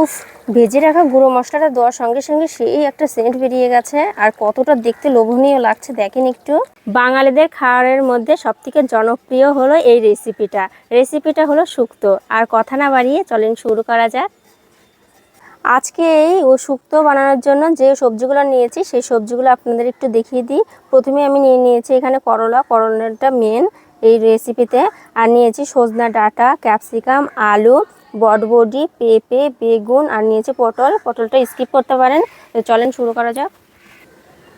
উফ, ভেজে রাখা গুঁড়ো মশলাটা দেওয়ার সঙ্গে সঙ্গে সেই একটা সেন্ট বেরিয়ে গেছে। আর কতটা দেখতে লোভনীয় লাগছে দেখেন একটু। বাঙালিদের খাওয়ারের মধ্যে সবথেকে জনপ্রিয় হলো এই রেসিপিটা রেসিপিটা হলো শুক্তো। আর কথা না বাড়িয়ে চলেন শুরু করা যাক। আজকে এই ও শুক্তো বানানোর জন্য যে সবজিগুলো নিয়েছি, সেই সবজিগুলো আপনাদের একটু দেখিয়ে দিই। প্রথমে আমি নিয়ে নিয়েছি এখানে করলা। করলাটা মেন এই রেসিপিতে আর নিয়েছি সজনা ডাটা ক্যাপসিকাম আলু, বটবডি, পেঁপে, বেগুন আর নিয়েছি পটল। পটলটা স্কিপ করতে পারেন। চলেন শুরু করা যাক।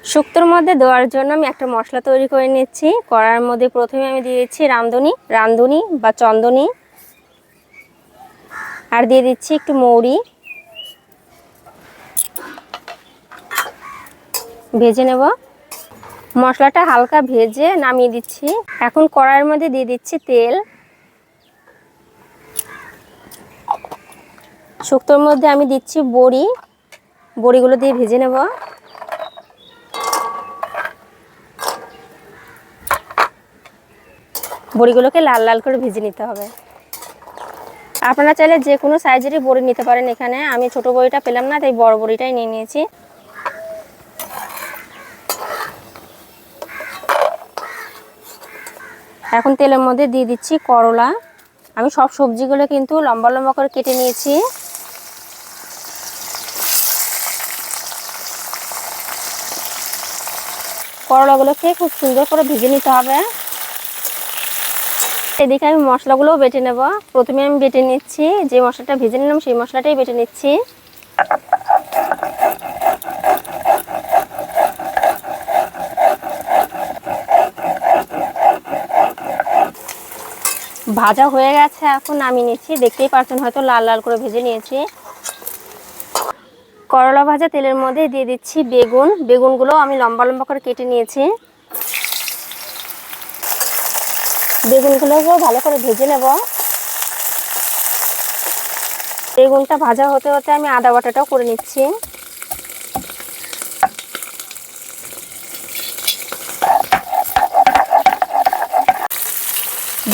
শুক্তোর মধ্যে দেওয়ার জন্য আমি একটা মশলা তৈরি করে নিচ্ছি। কড়ার মধ্যে প্রথমে আমি দিয়ে দিচ্ছি রাঁধুনি রাঁধুনি বা চন্দনি। আর দিয়ে দিচ্ছি একটু মৌরি। ভেজে নেব। মশলাটা হালকা ভেজে নামিয়ে দিচ্ছি। এখন কড়াইয়ের মধ্যে দিয়ে দিচ্ছি তেল। শুক্তোর মধ্যে আমি দিচ্ছি বড়ি। বড়িগুলো দিয়ে ভেজে নেব। বড়িগুলোকে লাল লাল করে ভেজে নিতে হবে। আপনারা চাইলে যে কোনো সাইজেরই বড়ি নিতে পারেন এখানে। আমি ছোট বড়িটা পেলাম না, তাই বড় বড়িটাই নিয়ে নিয়েছি। এখন তেলের মধ্যে দিয়ে দিচ্ছি করলা। আমি সব সবজিগুলো কিন্তু লম্বা লম্বা করে কেটে নিয়েছি। করলাগুলোকে খুব সুন্দর করে ভেজে নিতে হবে। এদিকে আমি মশলাগুলোও বেটে নেব। প্রথমে আমি বেটে নিচ্ছি, যে মশলাটা ভেজে নিলাম সেই মশলাটাই বেটে নিচ্ছি। ভাজা হয়ে গেছে এখন নামিয়ে নিচ্ছি। দেখতেই পাচ্ছেন হয়তো লাল লাল করে ভেজে নিয়েছি। করলা ভাজা তেলের মধ্যে দিয়ে দিচ্ছি বেগুন। বেগুনগুলো আমি লম্বা লম্বা করে কেটে নিয়েছি। বেগুনগুলোকেও ভালো করে ভেজে নেব। বেগুনটা ভাজা হতে হতে আমি আদা বাটাটাও করে নিচ্ছি।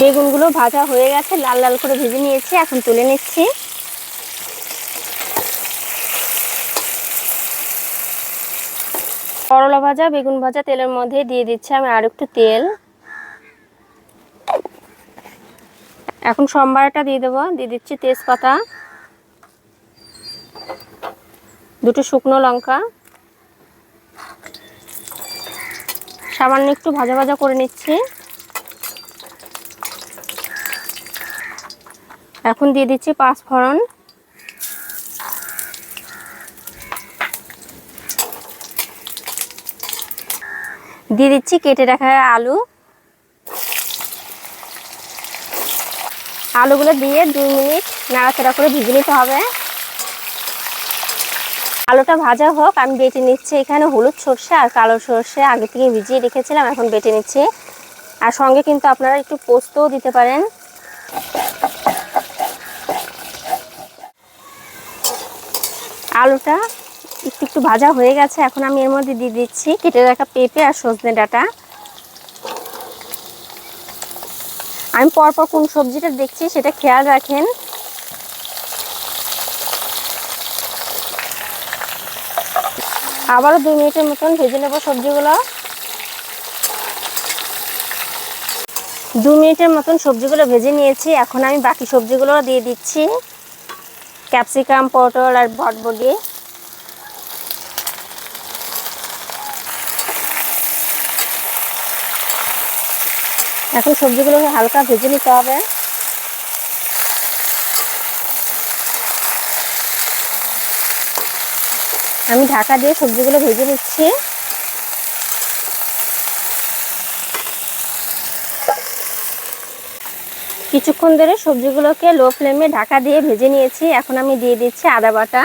বেগুনগুলো ভাজা হয়ে গেছে, লাল লাল করে ভেজে নিয়েছি, এখন তুলে নিচ্ছি। করলা ভাজা, বেগুন ভাজা তেলের মধ্যে দিয়ে দিচ্ছি আমি আর একটু তেল। এখন সম্বারটা দিয়ে দেবো, দিয়ে দিচ্ছি তেজপাতা, দুটো শুকনো লঙ্কা। সামান্য একটু ভাজা ভাজা করে নিচ্ছি। এখন দিয়ে দিচ্ছি পাঁচ ফোড়ন। দিয়ে দিচ্ছি কেটে রাখা আলু। আলুগুলো দিয়ে দুই মিনিট নাড়াচাড়া করে ভিজে নিতে হবে। আলুটা ভাজা হোক, আমি বেটে নিচ্ছি এখানে হলুদ সর্ষে আর কালো সর্ষে আগে থেকে ভিজিয়ে রেখেছিলাম, এখন বেটে নিচ্ছি। আর সঙ্গে কিন্তু আপনারা একটু পোস্তও দিতে পারেন। আলুটা একটু একটু ভাজা হয়ে গেছে, এখন আমি এর মধ্যে দিয়ে দিচ্ছি কেটে রাখা পেঁপে আর সজনে ডাটা। আমি পরপর কোন সবজিটা দেখছি সেটা খেয়াল রাখেন। আবারও দুই মিনিটের মতন ভেজে নেব সবজিগুলো। দু মিনিটের মতন সবজিগুলো ভেজে নিয়েছি, এখন আমি বাকি সবজিগুলো দিয়ে দিচ্ছি। ক্যাপসিকাম, পটল আর বটবডি এখন সবজিগুলোকে হালকা ভেজে নিতে হবে। আমি ঢাকা দিয়ে সবজিগুলো ভেজে নিচ্ছি। কিছুক্ষণ ধরে সবজিগুলোকে লো ফ্লেমে ঢাকা দিয়ে ভেজে নিয়েছি। এখন আমি দিয়ে দিচ্ছি আদা বাটা।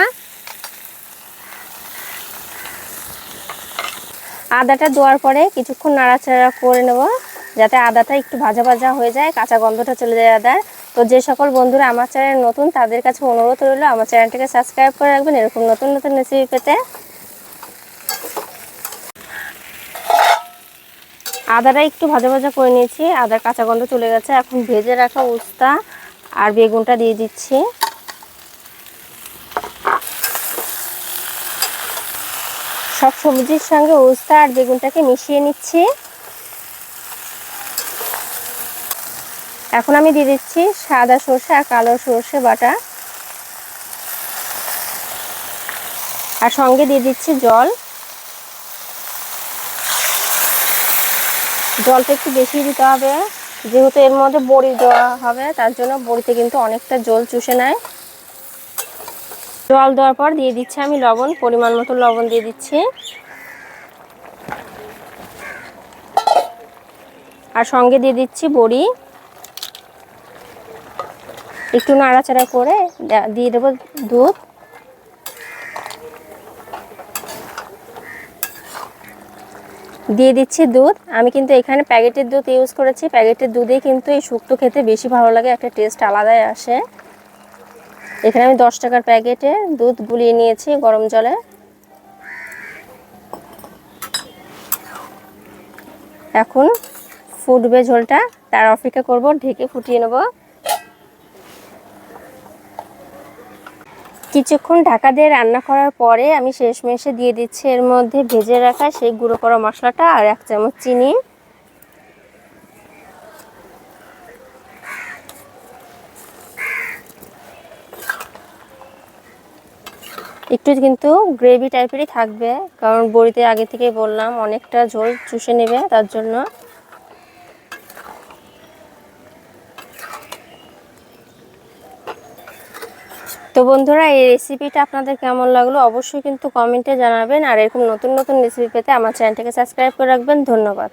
আদাটা দেওয়ার পরে কিছুক্ষণ নাড়াচাড়া করে নেব, যাতে আদাটা একটু ভাজা ভাজা হয়ে যায়, কাঁচা গন্ধটা চলে যায় আদার। তো যে সকল বন্ধুরা আমার চ্যানেল নতুন, তাদের কাছে অনুরোধ রইল, আমার চ্যানেলটাকে সাবস্ক্রাইব করে রাখবেন, এরকম নতুন নতুন রেসিপি পেতে। আদাটা একটু ভাজা ভাজা করে নিয়েছি। আদার কাঁচা গন্ধ চলে গেছে। এখন ভেজে রাখা উস্তা আর বেগুনটা দিয়ে দিচ্ছি। সব সবজির সঙ্গে উস্তা আর বেগুনটাকে মিশিয়ে নিচ্ছি। এখন আমি দিয়ে দিচ্ছি সাদা সর্ষে আর কালো সর্ষে বাটা। আর সঙ্গে দিয়ে দিচ্ছি জল। জলটা একটু বেশি দিতে হবে। যেহেতু এর মধ্যে বড়ি দেওয়া হবে, তার জন্য বড়িতে কিন্তু অনেকটা জল চুষে নেয়। জল দেওয়ার পর দিয়ে দিচ্ছি আমি লবণ, পরিমাণ মতো লবণ দিয়ে দিচ্ছি। আর সঙ্গে দিয়ে দিচ্ছি বড়ি। একটু নাড়াচাড়া করে দিয়ে দেবো দুধ। দিয়ে দিচ্ছি দুধ। আমি কিন্তু এখানে প্যাকেটের দুধ ইউজ করেছি। প্যাকেটের দুধে কিন্তু এই শুক্তো খেতে বেশি ভালো লাগে, একটা টেস্ট আলাদাই আসে। এখানে আমি দশ টাকার প্যাকেটে দুধ গুলিয়ে নিয়েছি গরম জলে। এখন ফুটবে ঝোলটা তার অপেক্ষা করব, ঢেকে ফুটিয়ে নেব। কিছুক্ষণ ঢাকা দিয়ে রান্না করার পরে আমি শেষমেশে দিয়ে দিচ্ছি এর মধ্যে ভেজে রাখা সেই গুঁড়ো করা মশলাটা আর এক চামচ চিনি। একটু কিন্তু গ্রেভি টাইপেরই থাকবে, কারণ বড়িতে আগে থেকেই বললাম অনেকটা ঝোল চুষে নেবে তার জন্য। তো বন্ধুরা, এই রেসিপিটা আপনাদের কেমন লাগল অবশ্যই কিন্তু কমেন্টে জানাবেন। আর এরকম নতুন নতুন রেসিপি পেতে আমার চ্যানেলটাকে সাবস্ক্রাইব করে রাখবেন। ধন্যবাদ।